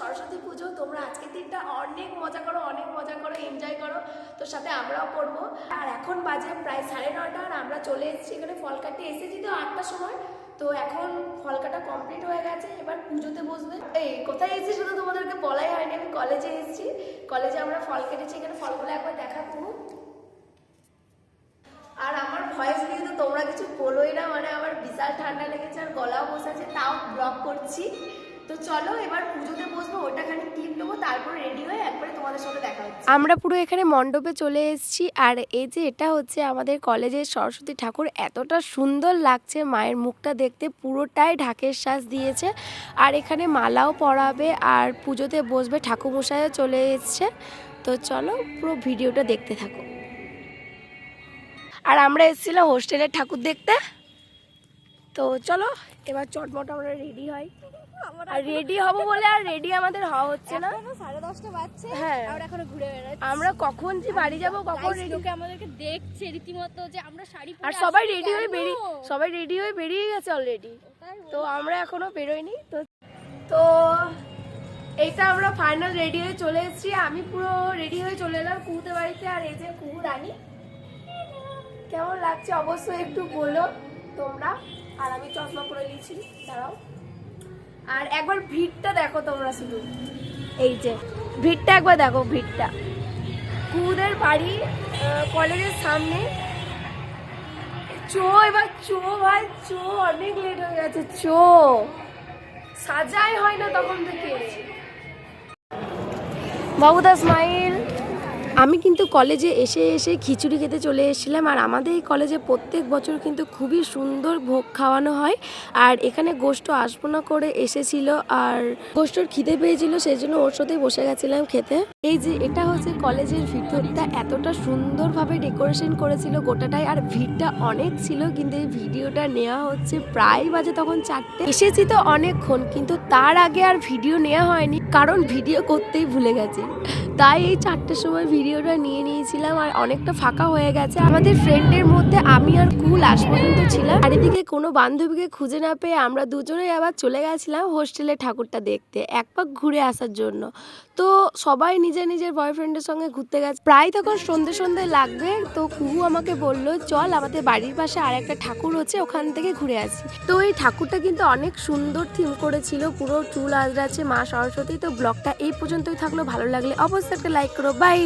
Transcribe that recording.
সরস্বতী পুজো। তোমরা আজকে দিনটা অনেক মজা করো এনজয় করো। তো সাথে আমরাও করব আর এখন বাজে প্রায় সাড়ে নটা আর আমরা চলে এসেছি এখানে ফল কাটতে। এসেছি তো আটটার সময়। তো এখন ফল কাটা কমপ্লিট হয়ে গেছে। এবার পুজোতে বসবে। এই, কোথায় এসেছি শুধু তোমাদেরকে বলাই হয়নি। আমি কলেজে এসেছি। কলেজে আমরা ফল কেটেছি। এখানে ফলগুলো একবার দেখা করব আর আমার ভয়েস নিয়ে তো তোমরা কিছু বলোই না। মানে আমার বিশাল ঠান্ডা লেগেছে আর গলাও বসাচ্ছে তাও ব্লগ করছি। তো চলো, এবার বসবো, ওটা খানি নেব, তারপর রেডি হয়ে একবারে তোমাদের সাথে দেখা হচ্ছে। আমরা পুরো এখানে মণ্ডপে চলে এসেছি, আর এই যে এটা হচ্ছে আমাদের কলেজের সরস্বতী ঠাকুর, এতটা সুন্দর লাগছে মায়ের মুখটা দেখতে, পুরোটাই ঢাকের শ্বাস দিয়েছে। আর এখানে মালাও পরাবে, আর পুজোতে বসবে ঠাকুরমশাইও চলে এসছে। তো চলো, পুরো ভিডিওটা দেখতে থাকো। আর আমরা এসেছিলাম হোস্টেলের ঠাকুর দেখতে। তো চলো এবার চটমট আমরা রেডি হই আর রেডি হব বলে আর রেডি আমাদের হওয়া হচ্ছে না। সাড়ে দশটা বাজছে হ্যাঁ। আমরা এখনও ঘুরে বেড়াচ্ছি। আমরা কখন যে বাড়ি যাব কখন রেডি আমাদেরকে দেখছে রীতিমতো যে আমরা শাড়ি আর সবাই রেডি হয়ে? বেরিয়ে সবাই রেডি হয়ে বেরিয়ে গেছে অলরেডি তো আমরা এখনও বেরোইনি। তো তো এইটা আমরা ফাইনাল রেডি হয়ে চলে এসেছি। আমি পুরো রেডি হয়ে চলে এলাম কুহুতে বাড়িতে। আর এই যে কুহু রানী। কেমন লাগছে অবশ্যই একটু বলো তোমরা। আর আমি চশমা পরে নিয়েছি, দাঁড়াও। আর একবার ভিড়টা দেখো তোমরা শুধু। এই যে, ভিড়টা একবার দেখো, ভিড়টা। কুদের বাড়ি কলেজের সামনে। চো, এবার চো ভাই, চো, অনেক লেট হয়ে গেছে, চো। সাজাই হয় না তখন থেকে। বাবুদা স্মাইল আমি কিন্তু কলেজে এসে এসে খিচুড়ি খেতে চলে এসেছিলাম আর আমাদের এই কলেজে প্রত্যেক বছর কিন্তু খুবই সুন্দর ভোগ খাওয়ানো হয় আর এখানে গোষ্ঠ আসব না করে এসেছিল আর গোষ্ঠর খিদে পেয়েছিল সেই জন্য ওর সাথেই বসে গেছিলাম খেতে। এই যে এটা হচ্ছে কলেজের ভিতরটা এতটা সুন্দরভাবে ডেকোরেশন করেছিল গোটাটাই আর ভিড়টা অনেক ছিল কিন্তু এই ভিডিওটা নেওয়া হচ্ছে প্রায় বাজে তখন চারটে। এসেছি তো অনেকক্ষণ কিন্তু তার আগে আর ভিডিও নেওয়া হয়নি কারণ ভিডিও করতেই ভুলে গেছি। তাই এই চারটের সময় ভিডিওটা নিয়ে নিয়েছিলাম আর অনেকটা ফাঁকা হয়ে গেছে। আমাদের ফ্রেন্ডের মধ্যে আমি আর কুল আস পর্যন্ত ছিলাম। আর এদিকে কোনো বান্ধবীকে খুঁজে না পেয়ে আমরা দুজনেই আবার চলে গেছিলাম হোস্টেলে ঠাকুরটা দেখতে, এক পাক ঘুরে আসার জন্য। তো সবাই নিজের নিজের বয়ফ্রেন্ডের সঙ্গে ঘুরতে গেছে। প্রায় তখন সন্ধে সন্ধে লাগবে, তো কুহু আমাকে বলল, চল আমাদের বাড়ির পাশে আর একটা ঠাকুর হচ্ছে, ওখান থেকে ঘুরে আসি। তো এই ঠাকুরটা কিন্তু অনেক সুন্দর থিম করেছিল, পুরো চুল আজরাচ্ছে মা সরস্বতী, তো ব্লগটা এই পর্যন্তই থাকল, ভালো লাগলে অবশ্যই একটা লাইক করো বাই